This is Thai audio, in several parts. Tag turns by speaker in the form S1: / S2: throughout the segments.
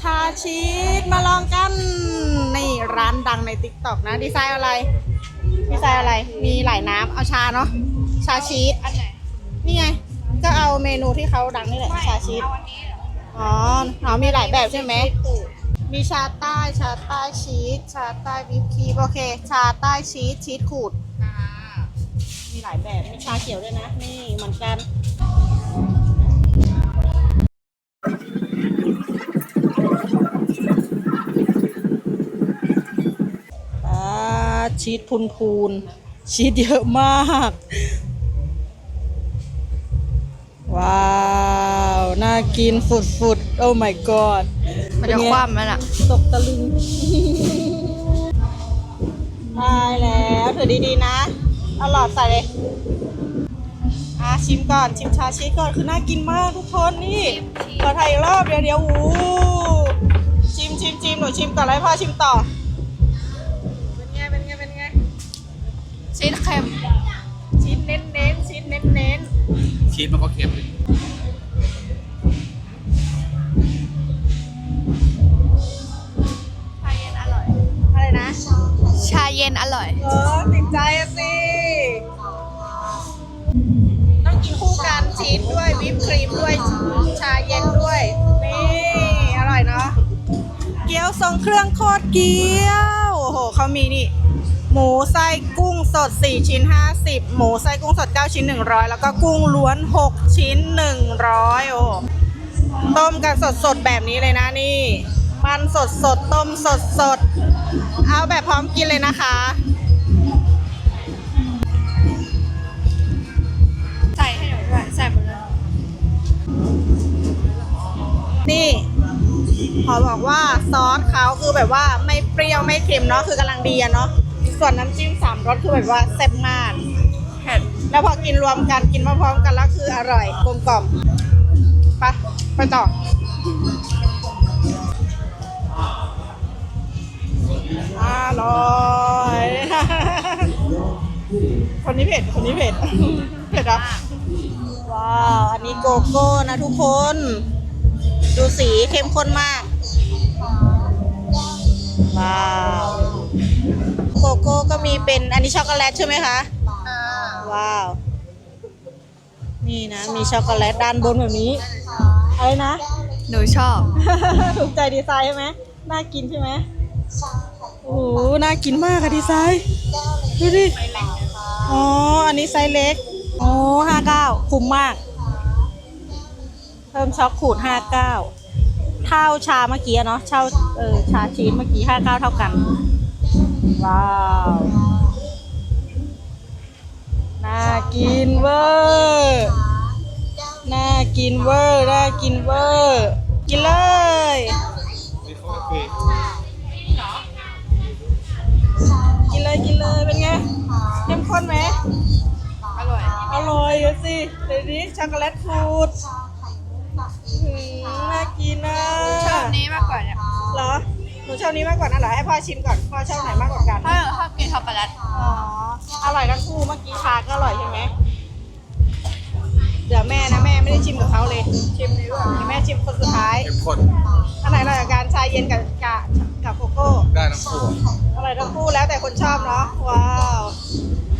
S1: ชาชีสมาลองกัน นี่ร้านดังในติ๊กต็อกนะ ดีไซน์อะไร ดีไซน์อะไร มีหลายน้ำเอาชาเนาะ ชาชีส
S2: อันไหน
S1: นี่ไง ก็เอาเมนูที่เขาดังนี่แหละ ชาชีส
S2: เอาอันนี้เหรอ
S1: อ๋ออ๋อมีหลายแบบใช่ไหม มีชาใต้ ชาใต้ชีส ชาใต้วิปครีมโอเค ชาใต้ชีส ชีสขูด
S2: อ่า
S1: มีหลายแบบ มีชาเขียวด้วยนะ นี่เหมือนกัน ชีสพูนพูนๆชีสเยอะมาก ว้าว น่ากินฝุดๆโอ้ my god
S2: มันจะคว่ำแล้วน่ะ
S1: ตกตะลึงได้แล้วถือดีๆนะ เอาหลอดใส่เลยอะชิมก่อน ชิมชาชีสก่อน คือน่ากินมากทุกคนนี่
S2: ชิม
S1: ขอถ่ายอีกรอบเดี๋ยวเดี๋ยวๆอู้ชิมชิมชิมหนูชิมก่อนแล้วให้พ่อชิมต่อ
S2: ชีสเค็ม
S1: ชีสเน้นเน้นๆชีสเน้นเน้น
S3: ชีสมันก็เค็มเลย
S2: ชาเย็นอร่อย
S1: ๆอะไรนะ
S2: ชาเย็นอร่อย
S1: เออติดใจอะสิ ต้องกินคู่กันชีสด้วยวิปครีมด้วย ชาเย็นด้วย นี่ อร่อยเนาะ เกี๊ยวทรงเครื่องโคตรเกี๊ยว โอ้โหเขามีนี่ หมูไส้กุ้งสด 4 ชิ้น 50 หมูไส้กุ้งสด 9 ชิ้น 100 แล้วก็กุ้งล้วน 6 ชิ้น 100 โอ้ต้มกันสดๆแบบนี้เลยนะนี่ มันสดสดต้มสดสดเอาแบบพร้อมกินเลยนะคะ
S2: ใส่ให้หนูด้วยใส่หมดเลย
S1: นี่ขอบอกว่าซอสเขาคือแบบว่าไม่เปรี้ยวไม่เค็มเนาะคือกำลังดีอะเนาะ ส่วนน้ำจิ้มสามรสคือแบบว่าแซ่บมาก
S2: เผ็ด
S1: แล้วพอกินรวมกันกินพร้อมๆกันแล้วคืออร่อยกลมกล่อมไปไปต่ออร่อยคนนี้เผ็ดคนนี้เผ็ดเผ็ดอะว้าวอันนี้โกโก้นะทุกคน ดูสีเข้มข้นมาก ว้าว โกโก้ก็มีเป็นอันนี้ช็อกโกแลตใช่ไหมคะ
S2: อ่า
S1: ว้าว นี่นะ มีช็อกโกแลตด้านบนแบบนี้ อะไรนะ
S2: หนูชอบ
S1: ถูกใจดีไซน์ใช่ไหมน่ากินใช่ไหมโอ้โหน่ากินมากอะดีไซน์ดูดิอ๋อ อันนี้ไซส์เล็ก อ๋อห้าเก้าคุ้มมาก เพิ่มช็อกขูดห้าเก้าเท่าชาเมื่อกี้อะเนาะเช่าเออชาชีสเมื่อกี้ห้าเก้าเท่ากัน ว้าว น่ากินเวอร์น่ากินเวอร์น่ากินเวอร์กินเลย
S3: นี่เขาคือ
S1: กินเลยกินเลยเป็นไงเข้มข้นไหม
S2: อร่อย
S1: อร่อยอะสิเดี๋ยวนี้ช็อกโกแลตฟูดอื้อหือน่ากินนะ
S2: ชอบนี้มากกว่าเนี่ย
S1: เหรอ หนูชอบนี้มากกว่านะเหรอให้พ่อชิมก่อนพ่อชอบไหนมากกว่ากัน
S2: ถ้าหนูชอบกินช็อกโกแลต
S1: อ๋อ อร่อยทั้งคู่เมื่อกี้ชาก็อร่อยใช่ไหมเดี๋ยวแม่นะแม่ไม่ได้ชิมกับเขาเลย ชิมเลยด้วยเดี๋ยวแม่ชิมคนสุดท้าย
S3: เข้มข้น
S1: อันไหนอร่อยกว่ากันชาเย็นกับกับกับโกโก้
S3: ได้ทั้งคู่
S1: อร่อยทั้งคู่แล้วแต่คนชอบเนาะว้าว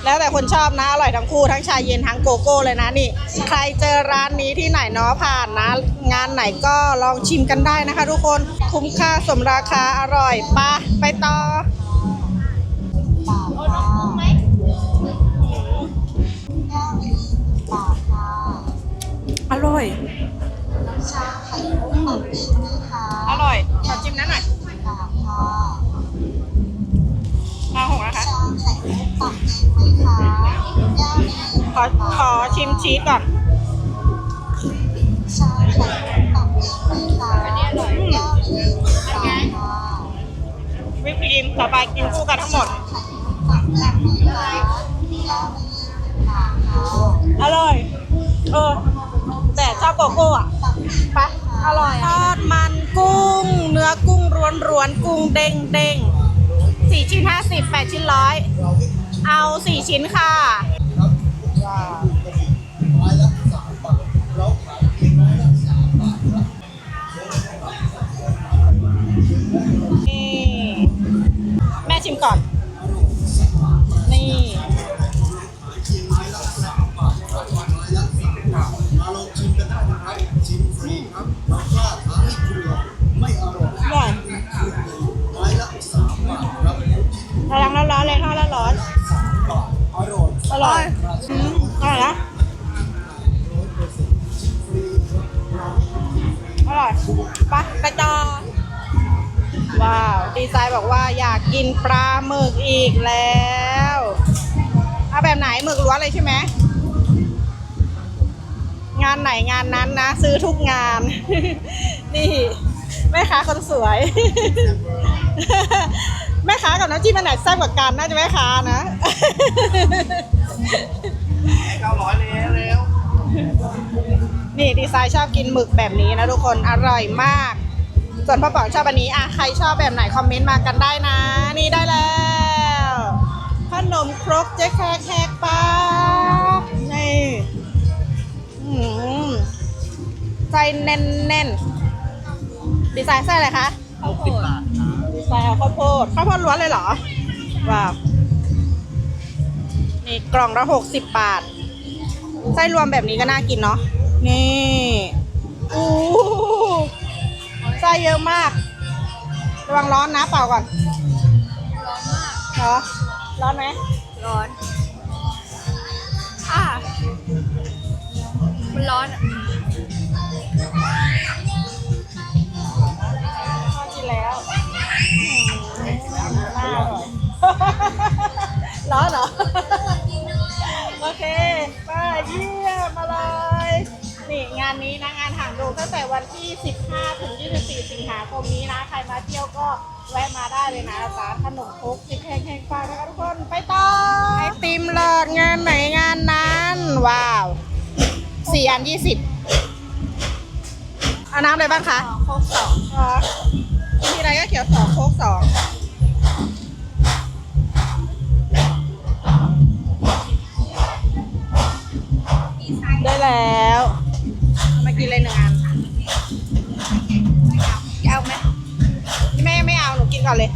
S1: แล้วแต่คนชอบนะ อร่อยทั้งคู่ทั้งชาเย็นทั้งโกโก้เลยนะนี่ ใครเจอร้านนี้ที่ไหนเนาะผ่านนะ งานไหนก็ลองชิมกันได้นะคะ ทุกคนคุ้มค่าสมราคาอร่อยปะไปต่ออร่อย ขอขอชิมชีสก่อน
S2: อันนี้อร่อย
S1: อืม
S2: เป็นไง
S1: วิปครีมต่อไปกินคู่กันทั้งหมด อร่อย เออ แต่ชอบโกโก้อะไปะอร่อยทอดมันกุ้ง เนื้อกุ้งร้วนร้วนๆกุ้งเด้งเด้งสี่ชิ้นห้าสิบแปดชิ้นร้อย เอาสี่ชิ้นค่ะ นี่ ไปไปต่อ ว้าว ดีไซน์บอกว่าอยากกินปลาหมึกอีกแล้ว เอาแบบไหนหมึกล้วนเลยใช่ไหม งานไหนงานนั้นนะ ซื้อทุกงาน นี่แม่ค้าคนสวย แม่ค้ากับน้ำจิ้มอันไหนแซ่บกว่ากันน่าจะแม่ค้านะ
S3: เก้าร้อยเลยแล้ว
S1: นี่ดีไซน์ชอบกินหมึกแบบนี้นะทุกคนอร่อยมาก ส่วนพ่อป๋องชอบอันนี้อะใครชอบแบบไหนคอมเมนต์มากันได้นะ นี่ได้แล้วขนมครกเจ๊แขกแหกปากนี่อืมใจแน่นแน่นดีไซน์ไส้อะไรคะ
S3: หกสิบบาทครับ
S1: ดีไซน์เอาข้าวโพดข้าวโพดล้วนเลยเหรอว้าวนี่กล่องละหกสิบบาทไส้รวมแบบนี้ก็น่ากินเนาะ นี่อู้ไส้เยอะมาก ระวังร้อนนะเปล่าก่อน
S2: ร้อนมาก
S1: เหรอ ร้อนไหม
S2: ร้อน อะ มันร้อนอะ
S1: ชอบกินแล้วอืมน่าอร่อย ร้อนเหรอ โอเค ไป้าเยี่ยมมาเลย ตั้งแต่วันที่ 15 ถึง 24 สิงหาคมนี้นะ ใครมาเที่ยวก็แวะมาได้เลยนะร้านขนมครกสิบแห่งแห่งฟ้านะคะทุกคน ไปต่อไอติมหลอดงานไหนงานนั้น ว้าวสี่อันยี่สิบเอาน้ำอะไรบ้างคะ
S2: โคกสอง
S1: อ๋อกินทีไรก็เขียวสองโค้กสองได้แล้วเอามากินเลยหนึ่งอัน
S2: เอาไหม
S1: ไม่ไม่เอาหนูกินก่อนเลย